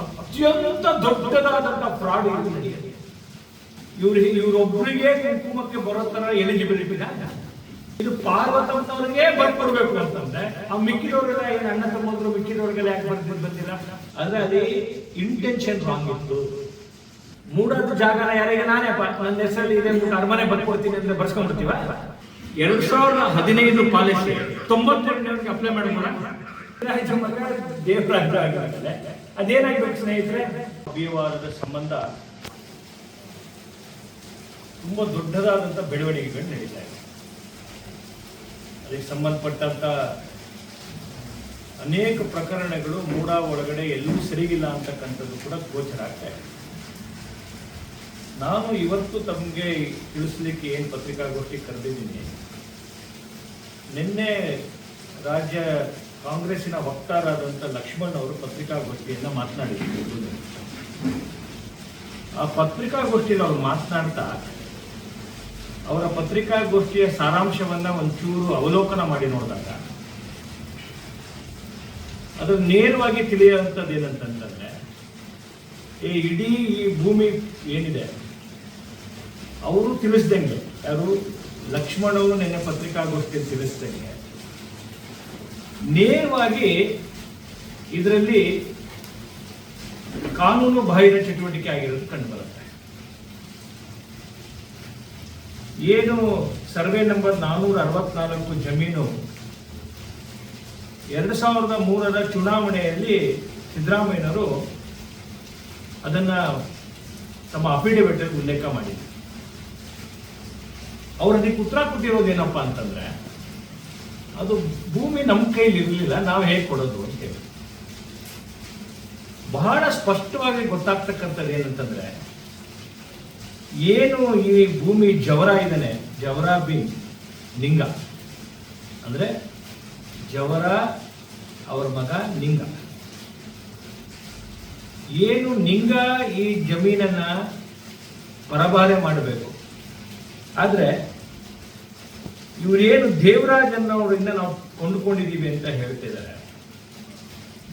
ಅತ್ಯಂತ ದೊಡ್ಡದಾದಂತ ಫ್ರಾಡ್ ಇದು ನಡೆಯುತ್ತೆ ಇವ್ರು ಇವ್ರೊಬ್ಬರಿಗೆ ಕುಂಕುಮಕ್ಕೆ ಬರೋ ಥರ ಎಲಿಜಿಬಿಲಿಟಿನ ಇದು ಪಾರ್ವತಮ್ಮನವ್ರಿಗೆ ಬರ್ಕೊಡ್ಬೇಕು ಅಂತಂದ್ರೆ, ಆ ಮಿಕ್ಕಿದವ್ರಿಗೆಲ್ಲ ಏನು ಅಣ್ಣ ತಮ್ಮಂದ್ರು ಮಿಕ್ಕಿರೋರ್ಗೆಲ್ಲ ಯಾಕೆ ಬರ್ತಿದ್ ಬಂದಿಲ್ಲ ಅಂದ್ರೆ ಅದೇ ಇಂಟೆನ್ಷನ್ ರಾಂಗ್ ಇತ್ತು. ಮೂಡೋದು ಜಾಗನ ಯಾರಿಗೆ ನಾನೇ ನನ್ನ ಹೆಸರಲ್ಲಿ ಇದೆ ಅಂದ್ಬಿಟ್ಟು ಅರಮನೆ ಬರ್ಕೊಡ್ತೀನಿ ಅಂದ್ರೆ ಬರ್ಸ್ಕೊಂಡ್ಬಿಡ್ತೀವ? ಎರಡ್ ಸಾವಿರದ ಹದಿನೈದು ಪಾಲಿಸಿ ತೊಂಬತ್ತೆರಡನೇ ಅಪ್ಲೈ ಮಾಡೋಣ ದೇವರಾಜ ಅದೇನಾಗ್ಬೇಕು ಸ್ನೇಹಿತರೆ? ಅಭಿವಾದದ ಸಂಬಂಧ ತುಂಬಾ ದೊಡ್ಡದಾದಂತ ಬೆಳವಣಿಗೆಗಳು ನಡೀತಾ ಇದೆ. ಅದಕ್ಕೆ ಸಂಬಂಧಪಟ್ಟಂತ ಅನೇಕ ಪ್ರಕರಣಗಳು ಮೂಡ ಒಳಗಡೆ ಎಲ್ಲೂ ಸರಿಗಿಲ್ಲ ಅಂತಕ್ಕಂಥದ್ದು ಕೂಡ ಗೋಚರ ಆಗ್ತಾ ಇದೆ. ನಾನು ಇವತ್ತು ತಮಗೆ ತಿಳಿಸ್ಲಿಕ್ಕೆ ಏನು ಪತ್ರಿಕಾಗೋಷ್ಠಿ ಕರೆದಿದ್ದೀನಿ. ನಿನ್ನೆ ರಾಜ್ಯ ಕಾಂಗ್ರೆಸ್ಸಿನ ವಕ್ತಾರಾದಂಥ ಲಕ್ಷ್ಮಣ್ ಅವರು ಪತ್ರಿಕಾಗೋಷ್ಠಿಯಿಂದ ಮಾತನಾಡಿದ್ರು. ಆ ಪತ್ರಿಕಾಗೋಷ್ಠಿಯಲ್ಲಿ ಅವ್ರು ಮಾತನಾಡ್ತಾ, ಅವರ ಪತ್ರಿಕಾಗೋಷ್ಠಿಯ ಸಾರಾಂಶವನ್ನ ಒಂಚೂರು ಅವಲೋಕನ ಮಾಡಿ ನೋಡಿದಾಗ, ಅದು ನೇರವಾಗಿ ತಿಳಿಯುವಂಥದ್ದು ಏನಂತಂತಂದ್ರೆ ಈ ಇಡೀ ಈ ಭೂಮಿ ಏನಿದೆ, ಅವರು ತಿಳಿಸ್ದಂಗೆ, ಯಾರು ಲಕ್ಷ್ಮಣವು ನಿನ್ನೆ ಪತ್ರಿಕಾಗೋಷ್ಠಿಯಲ್ಲಿ ತಿಳಿಸ್ದಂಗೆ ನೇರವಾಗಿ ಇದರಲ್ಲಿ ಕಾನೂನು ಬಾಹಿರ ಚಟುವಟಿಕೆ ಆಗಿರೋದು ಕಂಡು ಬರುತ್ತೆ ಏನು ಸರ್ವೆ ನಂಬರ್ ನಾನ್ನೂರ ಅರವತ್ನಾಲ್ಕು ಜಮೀನು ಎರಡು ಸಾವಿರದ ಮೂರರ ಚುನಾವಣೆಯಲ್ಲಿ ಸಿದ್ದರಾಮಯ್ಯನವರು ಅದನ್ನ ತಮ್ಮ ಅಫಿಡವಿಟ್ ಉಲ್ಲೇಖ ಮಾಡಿದ್ದಾರೆ ಅವ್ರು ಅದಕ್ಕೆ ಉತ್ತರ ಕೊಟ್ಟಿರೋದೇನಪ್ಪ ಅಂತಂದ್ರೆ ಅದು ಭೂಮಿ ನಮ್ಮ ಕೈಲಿ ಇರಲಿಲ್ಲ, ನಾವು ಹೇಗೆ ಕೊಡೋದು ಅಂತ ಹೇಳಿ. ಬಹಳ ಸ್ಪಷ್ಟವಾಗಿ ಗೊತ್ತಾಗ್ತಕ್ಕಂಥದ್ದು ಏನಂತಂದರೆ, ಏನು ಈ ಭೂಮಿ ಜವರ ಇದ್ದಾನೆ, ಜವರ ಬಿ ಲಿಂಗ ಅಂದ್ರೆ ಜವರ ಅವರ ಮಗ ನಿಂಗ. ಏನು ನಿಂಗ ಈ ಜಮೀನನ್ನ ಪರಭಾರೆ ಮಾಡಬೇಕು? ಆದ್ರೆ ಇವರೇನು ದೇವರಾಜ್ ಅನ್ನೋರಿಂದ ನಾವು ಕೊಂಡುಕೊಂಡಿದ್ದೀವಿ ಅಂತ ಹೇಳ್ತಿದ್ದಾರೆ.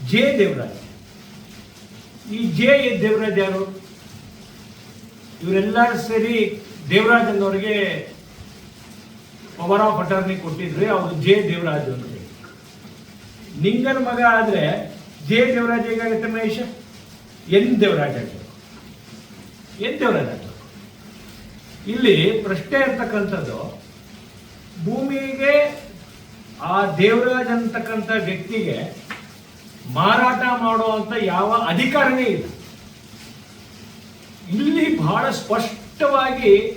ಜೆ ದೇವರಾಜ್. ಈ ಜೆ ದೇವರಾಜ್ ಯಾರು? ಇವರೆಲ್ಲರೂ ಸೇರಿ ದೇವರಾಜ್ ಅನ್ನೋರಿಗೆ ಪವರ್ ಆಫ್ ಅಟಾರ್ನಿ ಕೊಟ್ಟಿದ್ರೆ ಅವರು ಜೆ ದೇವರಾಜ್ ಹೇಳಿ. ನಿಂಗನ ಮಗ ಆದ್ರೆ ಜೆ ದೇವರಾಜ್ ಹೇಗಾಗುತ್ತೆ ಮಹೇಶ್? ಎನ್ ದೇವರಾಜ್ ಆಗ್ಬೇಕು. ಎನ್ ದೇವರಾಜ್ ಆಗ್ಬೇಕು. ಇಲ್ಲಿ ಪ್ರಶ್ನೆ ಇರ್ತಕ್ಕಂಥದ್ದು ಭೂಮಿಗೆ ಆ ದೇವರಾಜ್ ಅಂತಕ್ಕಂಥ ವ್ಯಕ್ತಿಗೆ ಮಾರಾಟ ಮಾಡುವಂತ ಯಾವ ಅಧಿಕಾರವೇ ಇಲ್ಲ. ಇಲ್ಲಿ ಬಹಳ ಸ್ಪಷ್ಟವಾಗಿ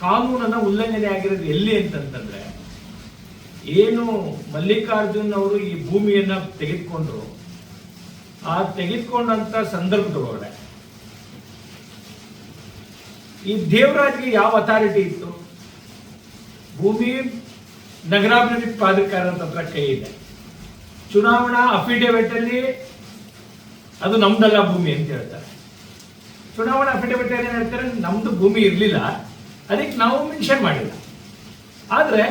ಕಾನೂನನ್ನ ಉಲ್ಲಂಘನೆ ಆಗಿರೋದು ಎಲ್ಲಿ ಅಂತಂತಂದ್ರೆ, ಏನು ಮಲ್ಲಿಕಾರ್ಜುನ್ ಅವರು ಈ ಭೂಮಿಯನ್ನ ತೆಗೆದುಕೊಂಡ್ರು. ಆ ತೆಗೆದುಕೊಂಡಂತ ಸಂದರ್ಭದೊಳಗಡೆ ಈ ದೇವರಾಜ್ಗೆ ಯಾವ ಅಥಾರಿಟಿ ಇತ್ತು? ಭೂಮಿ ನಗರಾಭಿವೃದ್ಧಿ ಪ್ರಾಧಿಕಾರದ ಹತ್ರ ಕೈ ಇದೆ. ಚುನಾವಣಾ ಅಫಿಡೇವಿಟ್ ಅಲ್ಲಿ ಅದು ನಮ್ದಲ್ಲ ಭೂಮಿ ಅಂತ ಹೇಳ್ತಾರೆ. ಚುನಾವಣಾ ಅಫಿಡೇವಿಟ್ ಏನ್ ಹೇಳ್ತಾರೆ? ನಮ್ದು ಭೂಮಿ ಇರಲಿಲ್ಲ, ಅದಕ್ಕೆ ನಾವು ಮೆನ್ಷನ್ ಮಾಡಿಲ್ಲ. ಆದ್ರೆ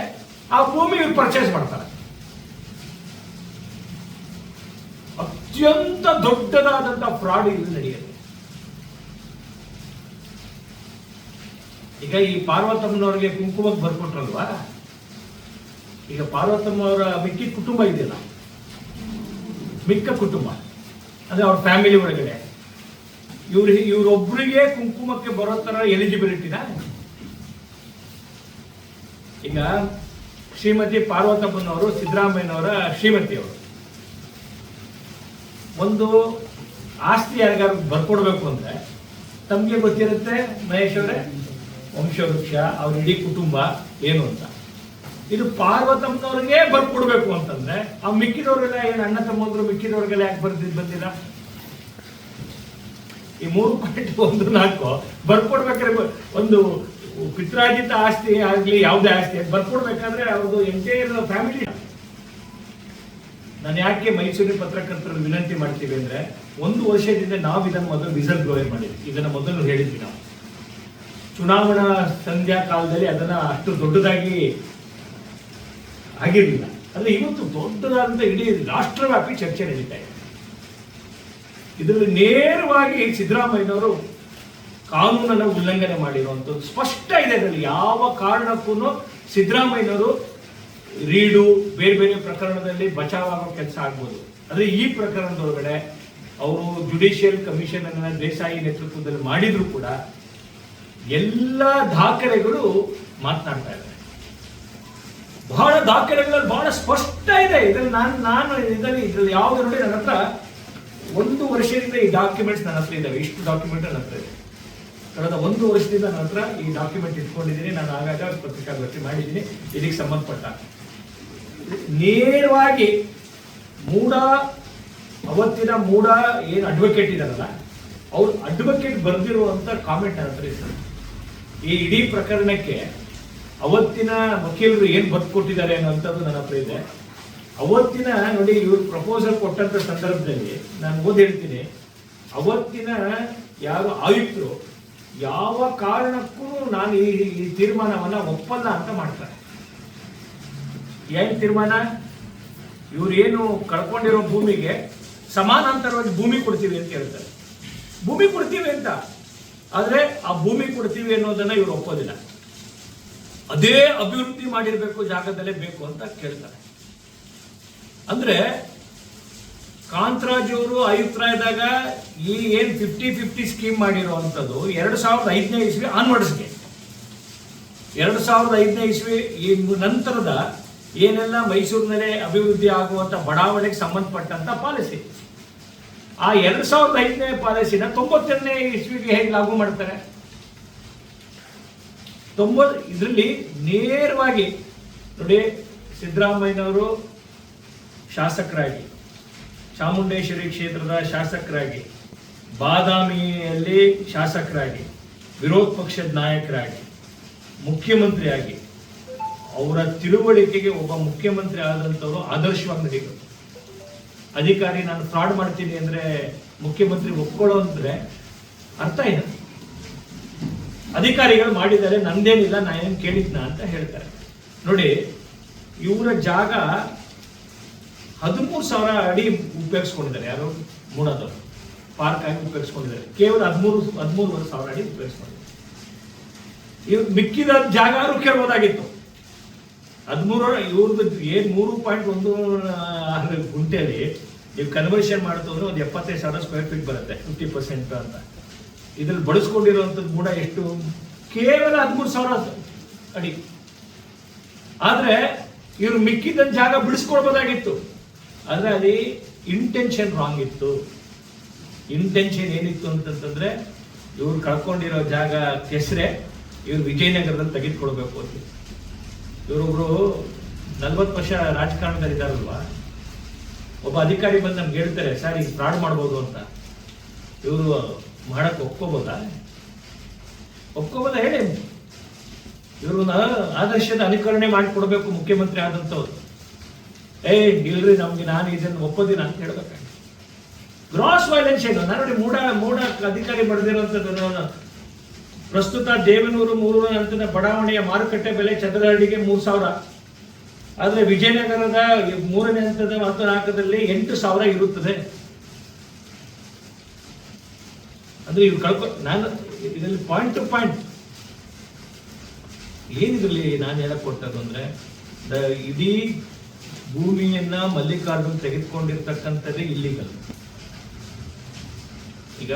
ಆ ಭೂಮಿ ಇವ್ರು ಪರ್ಚೇಸ್ ಮಾಡ್ತಾರೆ. ಅತ್ಯಂತ ದೊಡ್ಡದಾದಂತಹ ಫ್ರಾಡ್ ಇಲ್ಲಿ ಈಗ ಈ ಪಾರ್ವತಮ್ಮನವ್ರಿಗೆ ಕುಂಕುಮಕ್ಕೆ ಬರ್ಕೊಟ್ರಲ್ವಾ? ಈಗ ಪಾರ್ವತಮ್ಮ ಅವರ ಮಿಕ್ಕಿ ಕುಟುಂಬ ಇದೆಯಲ್ಲ? ಮಿಕ್ಕ ಕುಟುಂಬ. ಅಂದ್ರೆ ಅವ್ರ ಫ್ಯಾಮಿಲಿ ಒಳಗಡೆ. ಇವ್ರ ಇವ್ರೊಬ್ಬರಿಗೆ ಕುಂಕುಮಕ್ಕೆ ಬರೋ ಥರ ಎಲಿಜಿಬಿಲಿಟಿನ ಈಗ ಶ್ರೀಮತಿ ಪಾರ್ವತಮ್ಮನವರು ಸಿದ್ದರಾಮಯ್ಯನವರ ಶ್ರೀಮತಿಯವರು. ಒಂದು ಆಸ್ತಿ ಯಾರಿಗಾರು ಬರ್ಕೊಡ್ಬೇಕು ಅಂದ್ರೆ ತಮಗೆ ಗೊತ್ತಿರುತ್ತೆ ಮಹೇಶ್ ಅವರೇ? ವಂಶವೃಕ್ಷ, ಅವ್ರ ಇಡೀ ಕುಟುಂಬ ಏನು ಅಂತ. ಇದು ಪಾರ್ವತಮ್ಮನವ್ರಿಗೆ ಬರ್ಕೊಡ್ಬೇಕು ಅಂತಂದ್ರೆ, ಆ ಮಿಕ್ಕಿದವ್ರಿಗೆಲ್ಲ ಏನು ಅಣ್ಣ ತಮ್ಮಂದ್ರು ಮಿಕ್ಕಿದವ್ರಿಗೆಲ್ಲ ಯಾಕೆ ಬರ್ತಿದ್ ಬಂದಿಲ್ಲ ಈ ಮೂರು ಪಾಯಿಂಟ್ ಒಂದು ನಾಲ್ಕು, ಬರ್ಕೊಡ್ಬೇಕಾದ್ರೆ ಒಂದು ಪಿತ್ರಾಜಿತ ಆಸ್ತಿ ಆಗ್ಲಿ, ಯಾವುದೇ ಆಸ್ತಿ ಬರ್ಕೊಡ್ಬೇಕಂದ್ರೆ ಅವ್ರದ್ದು ಎಂಟೈರ್ ಫ್ಯಾಮಿಲಿ ನಾನು ಯಾಕೆ ಮೈಸೂರಿನ ಪತ್ರಕರ್ತರು ವಿನಂತಿ ಮಾಡ್ತೀವಿ ಅಂದ್ರೆ, ಒಂದು ವರ್ಷದಿಂದ ನಾವು ಇದನ್ನ ಮೊದಲು ವಿಸಲ್ ಬ್ಲೋಯರ್ ಮಾಡಿದ್ವಿ. ಇದನ್ನ ಮೊದಲು ಹೇಳಿದ್ವಿ ನಾವು. ಚುನಾವಣಾ ಸಂಧ್ಯಾ ಕಾಲದಲ್ಲಿ ಅದನ್ನ ಅಷ್ಟು ದೊಡ್ಡದಾಗಿ ಆಗಿರಲಿಲ್ಲ. ಅಂದ್ರೆ ಇವತ್ತು ದೊಡ್ಡದಾದಂತ ಇಡೀ ರಾಷ್ಟ್ರವ್ಯಾಪಿ ಚರ್ಚೆ ನಡೀತಾ ಇದೆ. ಇದರಲ್ಲಿ ನೇರವಾಗಿ ಸಿದ್ದರಾಮಯ್ಯನವರು ಕಾನೂನನ್ನು ಉಲ್ಲಂಘನೆ ಮಾಡಿರುವಂಥದ್ದು ಸ್ಪಷ್ಟ ಇದೆ ಅದರಲ್ಲಿ. ಯಾವ ಕಾರಣಕ್ಕೂ ಸಿದ್ದರಾಮಯ್ಯನವರು ರೀಡು ಬೇರೆ ಬೇರೆ ಪ್ರಕರಣದಲ್ಲಿ ಬಚಾವಾಗೋ ಕೆಲಸ ಆಗ್ಬೋದು. ಆದರೆ ಈ ಪ್ರಕರಣದೊಳಗಡೆ ಅವರು ಜುಡಿಷಿಯಲ್ ಕಮಿಷನ್ ಅನ್ನ ದೇಸಾಯಿ ನೇತೃತ್ವದಲ್ಲಿ ಮಾಡಿದ್ರು ಕೂಡ ಎಲ್ಲ ದಾಖಲೆಗಳು ಮಾತನಾಡ್ತಾ ಇದ್ದಾರೆ. ಬಹಳ ದಾಖಲೆಗಳಲ್ಲಿ ಬಹಳ ಸ್ಪಷ್ಟ ಇದೆ. ಇದ್ರಲ್ಲಿ ನಾನು ನಾನು ಇದರಲ್ಲಿ ಇದ್ರಲ್ಲಿ ಯಾವ್ದು ನೋಡಿ ನನ್ನ ಹತ್ರ ಒಂದು ವರ್ಷದಿಂದ ಈ ಡಾಕ್ಯುಮೆಂಟ್ಸ್ ನನ್ನ ಹತ್ರ ಇದ್ದಾವೆ. ಇಷ್ಟು ಡಾಕ್ಯುಮೆಂಟ್ ನನ್ನ ಹತ್ರ ಇದೆ. ಕಳೆದ ಒಂದು ವರ್ಷದಿಂದ ನನ್ನ ಹತ್ರ ಈ ಡಾಕ್ಯುಮೆಂಟ್ ಇಟ್ಕೊಂಡಿದ್ದೀನಿ. ನಾನು ಆಗಾಗ ಪತ್ರಿಕಾಗೋಷ್ಠಿ ಮಾಡಿದ್ದೀನಿ. ಇದಕ್ಕೆ ಸಂಬಂಧಪಟ್ಟ. ನೇರವಾಗಿ ಮೂಡ ಅವತ್ತಿನ ಮೂಡ ಏನು ಅಡ್ವೊಕೇಟ್ ಇದಾರಲ್ಲ ಅವ್ರು ಅಡ್ವೊಕೇಟ್ ಬರೆದಿರುವಂತ ಕಾಮೆಂಟ್ ನನ್ನ ಹತ್ರ ಇದೆ. ಈ ಇಡೀ ಪ್ರಕರಣಕ್ಕೆ ಅವತ್ತಿನ ವಕೀಲರು ಏನ್ ಕೊಟ್ಟಿದ್ದಾರೆ ಅನ್ನೋಂಥದ್ದು ನನ್ನ ಹತ್ರ ಇದೆ. ಅವತ್ತಿನ ನೋಡಿ ಇವರು ಪ್ರಪೋಸಲ್ ಕೊಟ್ಟಂತ ಸಂದರ್ಭದಲ್ಲಿ ನಾನು ಓದಿ ಹೇಳ್ತೀನಿ. ಅವತ್ತಿನ ಯಾರು ಆಯುಕ್ತರು ಯಾವ ಕಾರಣಕ್ಕೂ ನಾನು ಈ ಈ ತೀರ್ಮಾನವನ್ನು ಒಪ್ಪಲ್ಲ ಅಂತ ಮಾಡ್ತಾರೆ. ಏನು ತೀರ್ಮಾನ? ಇವ್ರು ಏನು ಕಳ್ಕೊಂಡಿರೋ ಭೂಮಿಗೆ ಸಮಾನಾಂತರವಾಗಿ ಭೂಮಿ ಕೊಡ್ತೀವಿ ಅಂತ ಹೇಳ್ತಾರೆ. ಭೂಮಿ ಕೊಡ್ತೀವಿ ಅಂತ. ಆದ್ರೆ ಆ ಭೂಮಿ ಕೊಡ್ತೀವಿ ಅನ್ನೋದನ್ನ ಇವ್ರು ಒಪ್ಪೋದಿಲ್ಲ. ಅದೇ ಅಭಿವೃದ್ಧಿ ಮಾಡಿರಬೇಕು, ಜಾಗದಲ್ಲೇ ಬೇಕು ಅಂತ ಕೇಳ್ತಾರೆ. ಅಂದ್ರೆ ಕಾಂತರಾಜ್ ಅವರು ಅಭಿಪ್ರಾಯದಾಗ ಈ ಏನ್ ಫಿಫ್ಟಿ ಫಿಫ್ಟಿ ಸ್ಕೀಮ್ ಮಾಡಿರುವಂತದ್ದು ಎರಡು ಸಾವಿರದ ಐದನೇ ಇಸ್ವಿ ಆನ್ವರ್ಡ್ಸ್ಗೆ ಎರಡು ಸಾವಿರದ ಐದನೇ ಇಸ್ವಿ ಈ ನಂತರದ ಏನೆಲ್ಲ ಮೈಸೂರಿನಲ್ಲೇ ಅಭಿವೃದ್ಧಿ ಆಗುವಂತ ಬಡಾವಣೆಗೆ ಸಂಬಂಧಪಟ್ಟಂತ ಪಾಲಿಸಿ ಆ ಎರಡ್ ಸಾವಿರದ ಐದನೇ ಪಾಲಿಸಿನ ತೊಂಬತ್ತೆರಡನೇ ಇಸ್ವಿಗೆ ಹೇಗೆ ಲಾಗು ಮಾಡ್ತಾರೆ? ತೊಂಬತ್ ಇದರಲ್ಲಿ ನೇರವಾಗಿ ನೋಡಿ ಸಿದ್ದರಾಮಯ್ಯನವರು ಶಾಸಕರಾಗಿ, ಚಾಮುಂಡೇಶ್ವರಿ ಕ್ಷೇತ್ರದ ಶಾಸಕರಾಗಿ, ಬಾದಾಮಿಯಲ್ಲಿ ಶಾಸಕರಾಗಿ, ವಿರೋಧ ಪಕ್ಷದ ನಾಯಕರಾಗಿ, ಮುಖ್ಯಮಂತ್ರಿಯಾಗಿ, ಅವರ ತಿಳುವಳಿಕೆಗೆ ಒಬ್ಬ ಮುಖ್ಯಮಂತ್ರಿ ಆದಂಥವರು ಆದರ್ಶವಾಗಿ ನಡೀಬೇಕು. ಅಧಿಕಾರಿ ನಾನು ಫ್ರಾಡ್ ಮಾಡ್ತೀನಿ ಅಂದ್ರೆ ಮುಖ್ಯಮಂತ್ರಿ ಒಪ್ಕೊಳ್ಳೋ ಅಂದ್ರೆ ಅರ್ಥ ಏನು ಅಧಿಕಾರಿಗಳು ಮಾಡಿದ್ದಾರೆ, ನಂದೇನಿಲ್ಲ, ನಾ ಏನು ಕೇಳಿದ್ನ ಅಂತ ಹೇಳ್ತಾರೆ. ನೋಡಿ, ಇವರ ಜಾಗ ಹದಿಮೂರು ಸಾವಿರ ಅಡಿ ಉಪಯೋಗಿಸ್ಕೊಂಡಿದ್ದಾರೆ. ಯಾರು? ಮೂಡದವರು. ಪಾರ್ಕ್ ಆಗಿ ಉಪಯೋಗಿಸ್ಕೊಂಡಿದ್ದಾರೆ. ಕೇವಲ ಹದಿಮೂರು, ಹದಿಮೂರುವರೆ ಸಾವಿರ ಅಡಿ ಉಪಯೋಗಿಸ್ಕೊಂಡಿದ್ದಾರೆ. ಇವ್ರು ಮಿಕ್ಕಿದ ಜಾಗ ಕೇಳ್ಬೋದಾಗಿತ್ತು. ಹದಿಮೂರು ಇವ್ರದ್ದು ಏನ್ ಮೂರು ಪಾಯಿಂಟ್ ಒಂದು ಗುಂಟೆಯಲ್ಲಿ ನೀವು ಕನ್ವರ್ಷನ್ ಮಾಡ್ತಂದ್ರೆ ಒಂದು ಎಪ್ಪತ್ತೈದು ಸಾವಿರ ಸ್ಕ್ವೇರ್ ಫೀಟ್ ಬರುತ್ತೆ ಫಿಫ್ಟಿ ಪರ್ಸೆಂಟ್ ಅಂತ. ಇದ್ರಲ್ಲಿ ಬಳಸ್ಕೊಂಡಿರುವಂಥದ್ದು ಕೂಡ ಎಷ್ಟು? ಕೇವಲ ಹದಿಮೂರು ಸಾವಿರ ಅಡಿ. ಆದರೆ ಇವ್ರು ಮಿಕ್ಕಿದ್ದ ಜಾಗ ಬಿಡಿಸ್ಕೊಳ್ಬೋದಾಗಿತ್ತು. ಆದರೆ ಅಲ್ಲಿ ಇಂಟೆನ್ಷನ್ ರಾಂಗ್ ಇತ್ತು. ಇಂಟೆನ್ಷನ್ ಏನಿತ್ತು ಅಂತಂತಂದ್ರೆ ಇವ್ರು ಕಳ್ಕೊಂಡಿರೋ ಜಾಗ ಕೆಸರೆ, ಇವ್ರು ವಿಜಯನಗರದಲ್ಲಿ ತೆಗೆದುಕೊಳ್ಬೇಕು ಅಂತ. ಇವರೊಬ್ರು ನಲ್ವತ್ತು ವರ್ಷ ರಾಜಕಾರಣದಲ್ಲಿ ಇದಾರಲ್ವಾ ಒಬ್ಬ ಅಧಿಕಾರಿ ಬಂದು ನಮ್ಗೆ ಹೇಳ್ತಾರೆ, ಸರ್, ಈಗ ಫ್ರಾಡ್ ಮಾಡ್ಬೋದು ಅಂತ. ಇವರು ಮಾಡಕ್ಕೆ ಒಪ್ಕೋಬೋದಾ? ಒಪ್ಕೋಬೋದ ಹೇಳಿ. ಇವ್ರನ್ನ ಆದರ್ಶದ ಅನುಕರಣೆ ಮಾಡಿಕೊಡ್ಬೇಕು ಮುಖ್ಯಮಂತ್ರಿ ಆದಂಥವ್ರು. ಏ, ಇಲ್ರಿ, ನಮ್ಗೆ ನಾನು ಇದನ್ನು ಒಪ್ಪೋದಿನ ಅಂತ ಹೇಳ್ಬೇಕಾಗಿ ಗ್ರಾಸ್ ವೈಲೆನ್ಸ್ ಏನು ನಾನು ನೋಡಿ ಮೂಡ ಮೂಡ ಅಧಿಕಾರಿ ಬರೆದಿರುವಂಥದ್ದು ಪ್ರಸ್ತುತ ದೇವನೂರು ಮೂರು ಹಂತದ ಬಡಾವಣೆಯ ಮಾರುಕಟ್ಟೆ ಬೆಲೆ ಚದರಡಿಗೆ ಮೂರು ಸಾವಿರ. ಆದರೆ ವಿಜಯನಗರದ ಮೂರನೇ ಹಂತದ ಮತ್ತು ನಾಲ್ಕದಲ್ಲಿ ಎಂಟು ಸಾವಿರ ಇರುತ್ತದೆ. ಅಂದ್ರೆ ಇವ್ರು ಕಳ್ಕೊ, ನಾನು ಇದರಲ್ಲಿ ಪಾಯಿಂಟ್ ಟು ಪಾಯಿಂಟ್ ಏನಿದ್ರಲ್ಲಿ ನಾನು ಹೇಳಕ್ ಕೊಟ್ಟದ್ದು ಅಂದ್ರೆ ಇಡೀ ಭೂಮಿಯನ್ನ ಮಲ್ಲಿಕಾರ್ಜುನ್ ತೆಗೆದುಕೊಂಡಿರ್ತಕ್ಕಂಥದ್ದೇ ಇಲ್ಲಿಗಲ್ ಈಗ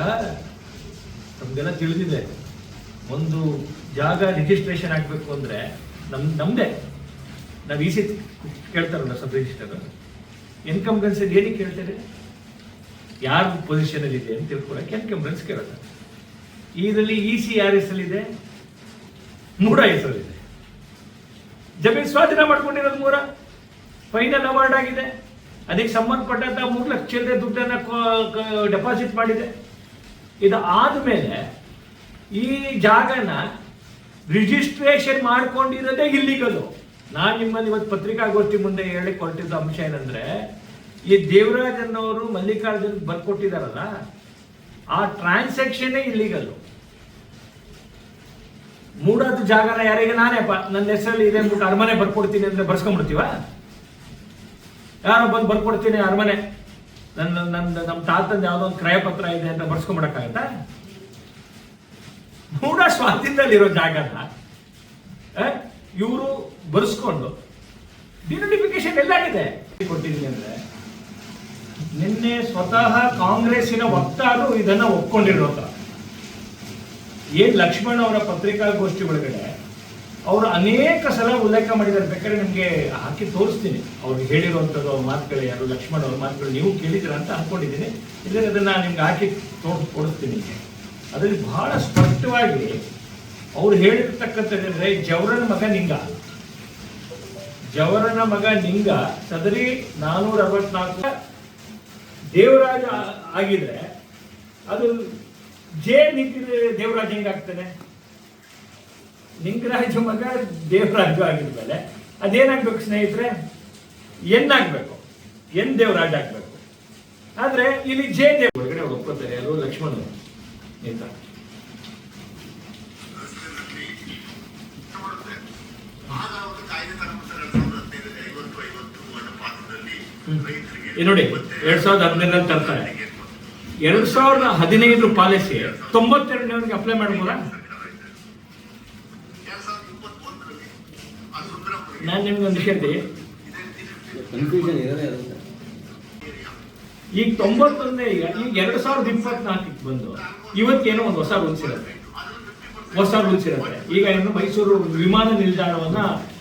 ನಮ್ಗೆಲ್ಲ ತಿಳಿದಿದೆ. ಒಂದು ಜಾಗ ರಿಜಿಸ್ಟ್ರೇಷನ್ ಆಗಬೇಕು ಅಂದ್ರೆ ನಮ್, ನಮ್ದೇ. ನಾವು ಈ ಸಿ ಕೇಳ್ತಾರಲ್ಲ ಸಬ್ ರಿಜಿಸ್ಟರ್ ಇನ್ಕಮ್ ಗನ್ಸ್ ಏನಕ್ಕೆ ಕೇಳ್ತಾರೆ? ಯಾರು ಪೊಸಿಷನ್ ಅಲ್ಲಿ ಇದೆ ಅಂತ ತಿಳ್ಕೊಳಕ್ಕೆ ಇನ್ಕಮ್ ಗನ್ಸ್ ಕೇಳ್ತಾರೆ. ಇದರಲ್ಲಿ ಇ ಸಿ ಯಾರ ಹೆಸರಲ್ಲಿದೆ ಮೂಡ ಇದೆ ಜಮೀನು ಸ್ವಾಧೀನ ಮಾಡ್ಕೊಂಡಿರೋದು ಮೂರ. ಫೈನಲ್ ಅವಾರ್ಡ್ ಆಗಿದೆ. ಅದಕ್ಕೆ ಸಂಬಂಧಪಟ್ಟಂತ ಮೂರು ಲಕ್ಷ ದುಡ್ಡನ್ನ ಡೆಪಾಸಿಟ್ ಮಾಡಿದೆ. ಇದು ಆದ್ಮೇಲೆ ಈ ಜಾಗನ ರಿಜಿಸ್ಟ್ರೇಷನ್ ಮಾಡ್ಕೊಂಡಿರೋದೇ ಇಲ್ಲಿಗಲು ನಾನು ನಿಮ್ಮಲ್ಲಿ ಇವತ್ತು ಪತ್ರಿಕಾಗೋಷ್ಠಿ ಮುಂದೆ ಹೇಳಿ ಕೊಟ್ಟಿದ್ದ ಅಂಶ ಏನಂದ್ರೆ, ಈ ದೇವರಾಜನವರು ಮಲ್ಲಿಕಾರ್ಜುನ್ ಬರ್ಕೊಟ್ಟಿದಾರಲ್ಲ, ಆ ಟ್ರಾನ್ಸಾಕ್ಷನ್ ಇಲ್ಲಿಗಲ್ಲು ಮೂಡೋದು ಜಾಗನ ಯಾರಿಗೆ ನಾನೇ ನನ್ನ ಹೆಸರಲ್ಲಿ ಇದೆ ಅಂದ್ಬಿಟ್ಟು ಅರಮನೆ ಬರ್ಕೊಡ್ತೀನಿ ಅಂದ್ರೆ ಬರ್ಸ್ಕೊಂಡ್ಬಿಡ್ತೀವ? ಯಾರೋ ಬಂದು ಬರ್ಕೊಡ್ತೀನಿ ಅರಮನೆ. ನನ್ನ ನನ್ನ ನಮ್ಮ ತಾತಂದ ಯಾವುದೋ ಒಂದು ಕ್ರಯ ಪತ್ರ ಇದೆ ಅಂತ ಬರ್ಸ್ಕೊಂಬಿಡಕ್ಕಾಗತ್ತಾ? ಮೂಢ ಸ್ವಾಧೀನದಲ್ಲಿರೋ ಜಾಗನ ಇವರು ಬರೆಸ್ಕೊಂಡು ಡಿನೋಟಿಫಿಕೇಶನ್ ಎಲ್ಲಾಗಿದೆ. ಕೊಟ್ಟಿದ್ದೀನಿ ಅಂದ್ರೆ ನಿನ್ನೆ ಸ್ವತಃ ಕಾಂಗ್ರೆಸ್ಸಿನ ವಕ್ತಾರರು ಇದನ್ನ ಒಪ್ಕೊಂಡಿರೋ ಏನ್ ಲಕ್ಷ್ಮಣ್ ಅವರ ಪತ್ರಿಕಾಗೋಷ್ಠಿ ಒಳಗಡೆ ಅವರು ಅನೇಕ ಸಲ ಉಲ್ಲೇಖ ಮಾಡಿದ್ದಾರೆ. ಬೇಕಾದ್ರೆ ನಿಮಗೆ ಹಾಕಿ ತೋರಿಸ್ತೀನಿ. ಅವ್ರು ಹೇಳಿರುವಂಥದ್ದು ಅವ್ರ ಮಾತುಗಳು ಯಾರು, ಲಕ್ಷ್ಮಣ್ ಅವ್ರ ಮಾತುಗಳು ನೀವು ಕೇಳಿದಿರ ಅಂತ ಅನ್ಕೊಂಡಿದ್ದೀನಿ. ಇದನ್ನ ಅದನ್ನ ನಿಮ್ಗೆ ಹಾಕಿ ತೋರಿಸಿ ಕೊಡಿಸ್ತೀನಿ. ಅದರಲ್ಲಿ ಬಹಳ ಸ್ಪಷ್ಟವಾಗಿ ಅವ್ರು ಹೇಳಿರ್ತಕ್ಕಂಥದ್ದಂದ್ರೆ ಜವರನ ಮಗ ನಿಂಗ. ಜವರನ ಮಗ ನಿಂಗ ಸದರಿ ನಾನೂರ ಅರವತ್ನಾಲ್ಕು ದೇವರಾಜ ಆಗಿದ್ರೆ ಅದು ಜೇ ನಿಂತಿದ್ರೆ ದೇವರಾಜ ಹೆಂಗಾಗ್ತಾನೆ ನಿಂಗರಾಜ ಮಗ ದೇವರಾಜು ಆಗಿದ್ಮೇಲೆ ಅದೇನಾಗ್ಬೇಕು ಸ್ನೇಹಿತರೆ? ಎನ್ ಆಗ್ಬೇಕು? ಎನ್ ದೇವರಾಜ ಆಗಬೇಕು? ಆದರೆ ಇಲ್ಲಿ ಜೇ ದೇವ್ ಒಳಗಡೆ ಅವ್ರು ಲಕ್ಷ್ಮಣ ನೋಡಿ, ಎರಡ್ ಸಾವಿರದ ಹದಿನೈದರಲ್ಲಿ ತರ್ತಾರೆ. ಎರಡ್ ಸಾವಿರದ ಹದಿನೈದು ಪಾಲಿಸಿ ತೊಂಬತ್ತೆರಡನೇ ಅಪ್ಲೈ ಮಾಡ್ಬೋದಾ? ನಾನು ನಿಮ್ಗೆ ಒಂದು ಇರುತ್ತೆ ಈಗ ತೊಂಬತ್ತೊಂದನೇ ಈಗ ಈಗ ಎರಡ್ ಸಾವಿರದ ಇಪ್ಪತ್ನಾಲ್ಕಕ್ಕೆ ಬಂದು, ಇವತ್ತೇನೋ ಒಂದು ಹೊಸ ರೂಲ್ಸ್ ಇರುತ್ತೆ. ಹೊಸ ರೂಲ್ಸ್ ಇರುತ್ತೆ. ಈಗ ಏನು ಮೈಸೂರು ವಿಮಾನ ನಿಲ್ದಾಣವನ್ನ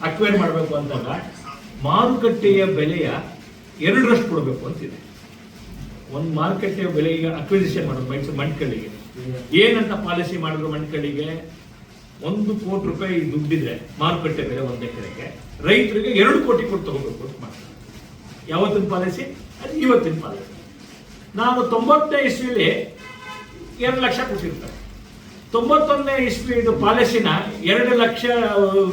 ಅಕ್ವೈರ್ ಮಾಡಬೇಕು ಅಂದಾಗ ಮಾರುಕಟ್ಟೆಯ ಬೆಲೆಯ ಎರಡರಷ್ಟು ಕೊಡಬೇಕು ಅಂತಿದೆ. ಒಂದು ಮಾರುಕಟ್ಟೆಯ ಬೆಲೆ ಈಗ ಅಕ್ವಿಸಿಷನ್ ಮಾಡೋದು ಮೈಸೂರು ಮಂಡ್ಕಳ್ಳಿಗೆ ಏನಂತ ಪಾಲಿಸಿ ಮಾಡಿದ್ರು ಮಂಡ್ಕಳ್ಳಿಗೆ ಒಂದು ಕೋಟಿ ರೂಪಾಯಿ ದುಡ್ಡಿದ್ರೆ ಮಾರುಕಟ್ಟೆ ಬೆಲೆ ಒಂದು ಎಕರೆಗೆ, ರೈತರಿಗೆ ಎರಡು ಕೋಟಿ ಕೊಟ್ಟು ತಗೋಬೇಕು ಅಂತ ಮಾಡ್ತಾರೆ. ಯಾವತ್ತಿನ ಪಾಲಿಸಿ? ಅದು ಇವತ್ತಿನ ಪಾಲಿಸಿ. ನಾನು ತೊಂಬತ್ತನೇ ಇಸ್ವಿಲಿ ಎರಡು ಲಕ್ಷ ಕೊಟ್ಟಿರ್ತಾರೆ. ತೊಂಬತ್ತೊಂದನೇ ಇಸ್ವಿ ಇದು ಪಾಲಿಸಿನ ಎರಡು ಲಕ್ಷ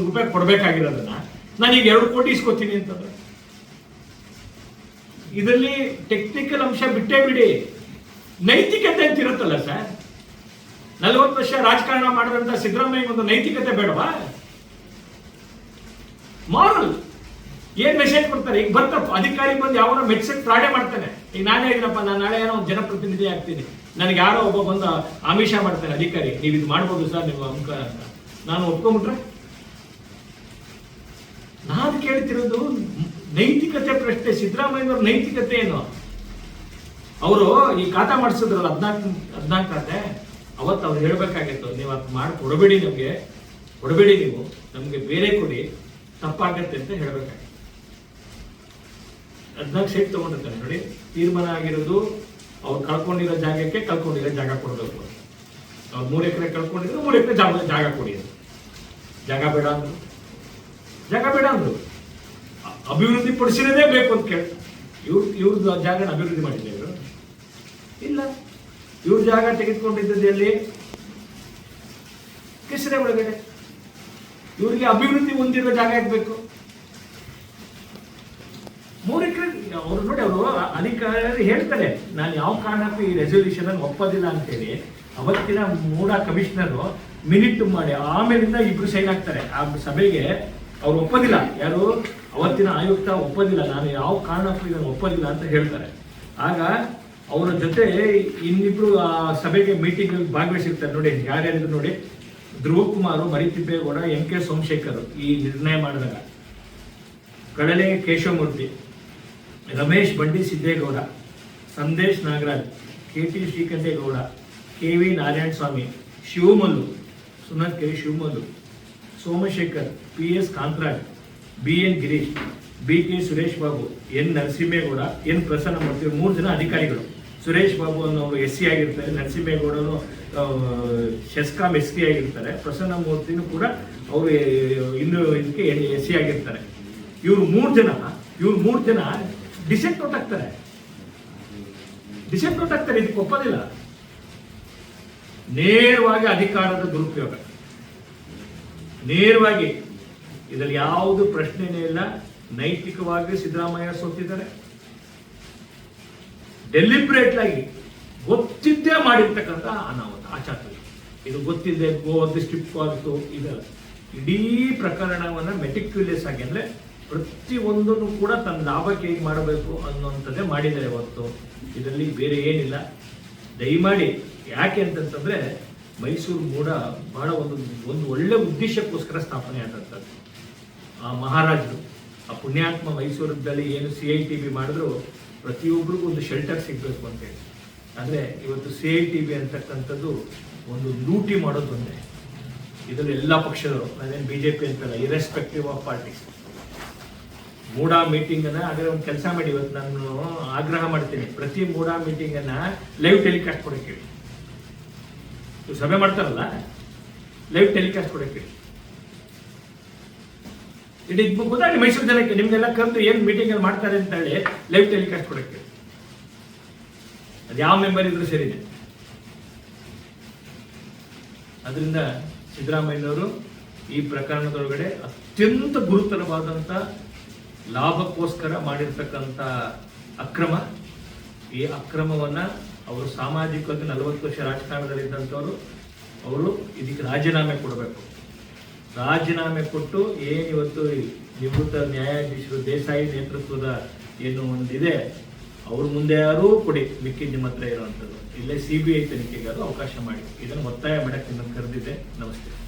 ರೂಪಾಯಿ ಕೊಡಬೇಕಾಗಿರೋದನ್ನ ನಾನೀಗ ಎರಡು ಕೋಟಿ ಇಸ್ಕೊತೀನಿ ಅಂತಂದ್ರೆ. ಇದರಲ್ಲಿ ಟೆಕ್ನಿಕಲ್ ಅಂಶ ಬಿಟ್ಟೇ ಬಿಡಿ. ನೈತಿಕತೆ ಅಂತ ಇರುತ್ತಲ್ಲ ಸರ್? ನಲವತ್ತು ವರ್ಷ ರಾಜಕಾರಣ ಮಾಡಿದಂತ ಸಿದ್ದರಾಮಯ್ಯ ಒಂದು ನೈತಿಕತೆ ಬೇಡವಾ? ಮಾರಲ್ ಏನ್ ಮೆಸೇಜ್ ಕೊಡ್ತಾರೆ? ಈಗ ಬರ್ತಪ್ಪ ಅಧಿಕಾರಿ ಬಂದು ಯಾವ ಮೆಡ್ಸಿನ್ ಫ್ರಾಡೆ ಮಾಡ್ತಾನೆ. ಈಗ ನಾನು ಹೇಳಿದ್ರಪ್ಪ ನಾನು ನಾಳೆ ಏನೋ ಒಂದು ಜನಪ್ರತಿನಿಧಿ ಆಗ್ತೀನಿ. ನನಗೆ ಯಾರೋ ಒಬ್ಬ ಬಂದು ಆಮಿಷ ಮಾಡ್ತಾರೆ, ಅಧಿಕಾರಿ. ನೀವು ಇದು ಮಾಡ್ಬೋದು ಸರ್ ನೀವು ಅಂಕ ಅಂತ. ನಾನು ಒಪ್ಕೊಂಬಿಟ್ರೆ? ನಾನು ಕೇಳ್ತಿರೋದು ನೈತಿಕತೆ ಪ್ರಶ್ನೆ. ಸಿದ್ಧರಾಮಯ್ಯನವರ ನೈತಿಕತೆ ಏನು? ಅವರು ಈ ಖಾತಾ ಮಾಡಿಸಿದ್ರಲ್ಲ, ಹದಿನಾಲ್ಕು ಹದಿನಾಲ್ಕು ಖಾತೆ? ಅವತ್ತು ಅವ್ರು ಹೇಳಬೇಕಾಗಿತ್ತು, ನೀವು ಅದು ಮಾಡಿ, ಕೊಡಬೇಡಿ ನಮಗೆ. ಕೊಡಬೇಡಿ ನೀವು. ನಮಗೆ ಬೇರೆ ಕೊಡಿ. ತಪ್ಪಾಗತ್ತೆ ಅಂತ ಹೇಳಬೇಕಾಗಿತ್ತು. ಹದಿನಾಲ್ಕು ಸೀಟ್ ತೊಗೊಂಡಿರ್ತಾರೆ ನೋಡಿ. ತೀರ್ಮಾನ ಆಗಿರೋದು ಅವ್ರು ಕಳ್ಕೊಂಡಿರೋ ಜಾಗಕ್ಕೆ ಕಳ್ಕೊಂಡಿರೋ ಜಾಗ ಕೊಡಬೇಕು. ಅವ್ರು ಮೂರು ಎಕರೆ ಕಳ್ಕೊಂಡಿದ್ರು ಮೂರು ಎಕರೆ ಜಾಗ ಜಾಗ ಕೊಡಿ. ಜಾಗ ಬೇಡ ಅಂದ್ರು. ಜಾಗ ಬೇಡ ಅಂದ್ರು. ಅಭಿವೃದ್ಧಿ ಪಡಿಸಿರೋದೇ ಬೇಕು ಅಂತ ಕೇಳಿ. ಇವ್ರ ಇವ್ರದ್ದು ಜಾಗನ ಅಭಿವೃದ್ಧಿ ಮಾಡಿದ್ದೆ ಇವರು? ಇಲ್ಲ. ಇವ್ರ ಜಾಗ ತೆಗೆದುಕೊಂಡಿದ್ದದ್ದು ಎಲ್ಲಿ ಕೆಸರೆ ಒಳಗಡೆ. ಇವ್ರಿಗೆ ಅಭಿವೃದ್ಧಿ ಹೊಂದಿರೋ ಜಾಗ ಆಗ್ಬೇಕು ಮೂರು ಅವರು ನೋಡಿ, ಅವರು ಅಧಿಕಾರಿ ಹೇಳ್ತಾರೆ, ನಾನು ಯಾವ ಕಾರಣಕ್ಕೂ ಈ ರೆಸೊಲ್ಯೂಷನ್ ಅನ್ನು ಒಪ್ಪೋದಿಲ್ಲ ಅಂತೇಳಿ. ಅವತ್ತಿನ ಮೂಡ ಕಮಿಷನರು ಮಿನಿಟ್ ಮಾಡಿ, ಆಮೇಲಿಂದ ಇಬ್ರು ಸೈನ್ ಆಗ್ತಾರೆ. ಆ ಸಭೆಗೆ ಅವ್ರು ಒಪ್ಪೋದಿಲ್ಲ. ಯಾರು? ಅವತ್ತಿನ ಆಯುಕ್ತ ಒಪ್ಪೋದಿಲ್ಲ. ನಾನು ಯಾವ ಕಾರಣಕ್ಕೂ ಇದನ್ನು ಒಪ್ಪೋದಿಲ್ಲ ಅಂತ ಹೇಳ್ತಾರೆ. ಆಗ ಅವರ ಜೊತೆ ಇನ್ನಿಬ್ರು, ಆ ಸಭೆಗೆ ಮೀಟಿಂಗ್ ಭಾಗವಹಿಸಿರ್ತಾರೆ. ನೋಡಿ ಯಾರ್ಯಾರು ನೋಡಿ ಧ್ರುವ ಕುಮಾರ್ ಮರಿತಿಪ್ಪೇಗೌಡ ಎಂ ಕೆ ಸೋಮಶೇಖರ್ ಈ ನಿರ್ಣಯ ಮಾಡಿದಾಗ. ಕಡಲೆ Keshavamurthy. Ramesh Bandi Siddegowda, Sandesh Nagaraj K T Srikantegowda K V Narayana Swamy Shivamallu Sunath K. Shivamallu, Somashekar P S Kantharaj B N Girish B K Suresh Babu, N. Narasimhegowda, N. Prasannamurthy ಮೂರು ಜನ ಅಧಿಕಾರಿಗಳು. ಸುರೇಶ್ ಬಾಬು ಅನ್ನೋರು S C ಆಗಿರ್ತಾರೆ, ನರಸಿಂಹೇಗೌಡನು ಶಸ್ಕಾಮ್ ಶೆಸ್ಕಾಂ S C ಆಗಿರ್ತಾರೆ ಪ್ರಸನ್ನಮೂರ್ತಿನೂ ಕೂಡ ಅವರು ಇನ್ನು ಇದಕ್ಕೆ ಎಸ್ ಸಿ ಆಗಿರ್ತಾರೆ. ಇವರು ಮೂರು ಜನ, ಇವ್ರು ಮೂರು ಜನ ಡಿಸೆಂಟ್ ಔಟ್ ಆಗ್ತಾರೆ ಡಿಸೆಂಟ್ ಆಗ್ತಾರೆ ಇದಕ್ಕೆ ಒಪ್ಪೋದಿಲ್ಲ. ನೇರವಾಗಿ ಅಧಿಕಾರದ ದುರುಪಯೋಗ. ನೇರವಾಗಿ ಇದರಲ್ಲಿ ಯಾವುದು ಪ್ರಶ್ನೆನೇ ಇಲ್ಲ. ನೈತಿಕವಾಗಿ ಸಿದ್ದರಾಮಯ್ಯ ಸೋತಿದ್ದಾರೆ. ಡೆಲಿಬ್ರೇಟ್ ಆಗಿ ಗೊತ್ತಿದ್ದೇ ಮಾಡಿರ್ತಕ್ಕಂಥ ಅನಾಹುತ ಆಚಾತುರ್ಯ ಇದು ಗೊತ್ತಿದ್ದೆ ಗೋ ಅದು ಸ್ಟಿಪ್ ಆಗಿತ್ತು ಇದಲ್ಲ. ಇಡೀ ಪ್ರಕರಣವನ್ನ ಮೆಟಿಕ್ಯುಲೇಸ್ ಆಗಿ ಅಂದ್ರೆ ಪ್ರತಿಯೊಂದನ್ನು ಕೂಡ ತನ್ನ ಲಾಭಕ್ಕೆ ಹೇಗೆ ಮಾಡಬೇಕು ಅನ್ನುವಂಥದ್ದೇ ಮಾಡಿದ್ದಾರೆ ಹೊತ್ತು ಇದರಲ್ಲಿ ಬೇರೆ ಏನಿಲ್ಲ. ದಯಮಾಡಿ ಯಾಕೆ ಅಂತಂತಂದರೆ ಮೈಸೂರು ಮೂಡ ಬಹಳ ಒಂದು ಒಂದು ಒಳ್ಳೆ ಉದ್ದೇಶಕ್ಕೋಸ್ಕರ ಸ್ಥಾಪನೆ ಆದಂಥದ್ದು. ಆ ಮಹಾರಾಜರು, ಆ ಪುಣ್ಯಾತ್ಮ ಮೈಸೂರದಲ್ಲಿ ಏನು ಸಿ ಐ ಟಿ ಬಿ ಮಾಡಿದ್ರು ಪ್ರತಿಯೊಬ್ಬರಿಗೂ ಒಂದು ಶೆಲ್ಟರ್ ಸಿಗಬೇಕು ಅಂತೇಳಿ ಅಂದರೆ ಇವತ್ತು ಸಿ ಐ ಟಿ ಬಿ ಅಂತಕ್ಕಂಥದ್ದು ಒಂದು ಲೂಟಿ ಮಾಡೋದು ಒಂದೇ. ಇದರಲ್ಲಿ ಎಲ್ಲ ಪಕ್ಷಗಳು ಅದೇನು ಬಿ ಜೆ ಪಿ ಅಂತಲ್ಲ irrespective of parties MUDA meeting ಅನ್ನ, ಹಾಗಾದ್ರೆ ಒಂದು ಕೆಲಸ ಮಾಡಿ ಇವತ್ತು ನಾನು ಆಗ್ರಹ ಮಾಡ್ತೀನಿ ಪ್ರತಿ ಮೂಡಾ ಮೀಟಿಂಗ್ ಅನ್ನ ಲೈವ್ ಟೆಲಿಕಾಸ್ಟ್ ಕೊಡಕ್ಕೆ ಹೇಳಿ. ಸಭೆ ಮಾಡ್ತಾರಲ್ಲ ಲೈವ್ ಟೆಲಿಕಾಸ್ಟ್ ಕೊಡಕ್ಕೆ ಹೇಳಿ. ಇಡೀ ಮೈಸೂರು ಜನಕ್ಕೆ ನಿಮ್ಗೆಲ್ಲ ಕರೆದು ಏನು ಮೀಟಿಂಗ್ ಅಲ್ಲಿ ಮಾಡ್ತಾರೆ ಅಂತ ಹೇಳಿ ಲೈವ್ ಟೆಲಿಕಾಸ್ಟ್ ಕೊಡಕ್ಕೆ. ಅದು ಯಾವ ಮೆಂಬರ್ ಇದ್ರು ಸೇರಿದೆ ಅದರಿಂದ ಸಿದ್ದರಾಮಯ್ಯನವರು ಈ ಪ್ರಕರಣದೊಳಗಡೆ ಅತ್ಯಂತ ಗುರುತರವಾದಂಥ ಲಾಭಕ್ಕೋಸ್ಕರ ಮಾಡಿರ್ತಕ್ಕಂಥ ಅಕ್ರಮ. ಈ ಅಕ್ರಮವನ್ನ ಅವರು ಸಾಮಾಜಿಕವಾಗಿ ನಲವತ್ತು ವರ್ಷ ರಾಜಕಾರಣದಲ್ಲಿದ್ದಂಥವರು, ಅವರು ಇದಕ್ಕೆ ರಾಜೀನಾಮೆ ಕೊಡಬೇಕು. ರಾಜೀನಾಮೆ ಕೊಟ್ಟು ಏನು ಇವತ್ತು ನಿವೃತ್ತ ನ್ಯಾಯಾಧೀಶರು ದೇಸಾಯಿ ನೇತೃತ್ವದ ಏನು ಒಂದಿದೆ, ಅವ್ರ ಮುಂದೆ ಯಾರೂ ಕೊಡಿ ಮಿಕ್ಕಿ ನಿಮ್ಮ ಹತ್ರ ಇರುವಂಥದ್ದು. ಇಲ್ಲೇ ಸಿ ಬಿ ಐ ಅವಕಾಶ ಮಾಡಿ. ಇದನ್ನು ಒತ್ತಾಯ ಮಾಡಕ್ಕೆ ನಿಮ್ಮನ್ನು ಕರೆದಿದ್ದೆ. ನಮಸ್ತೆ.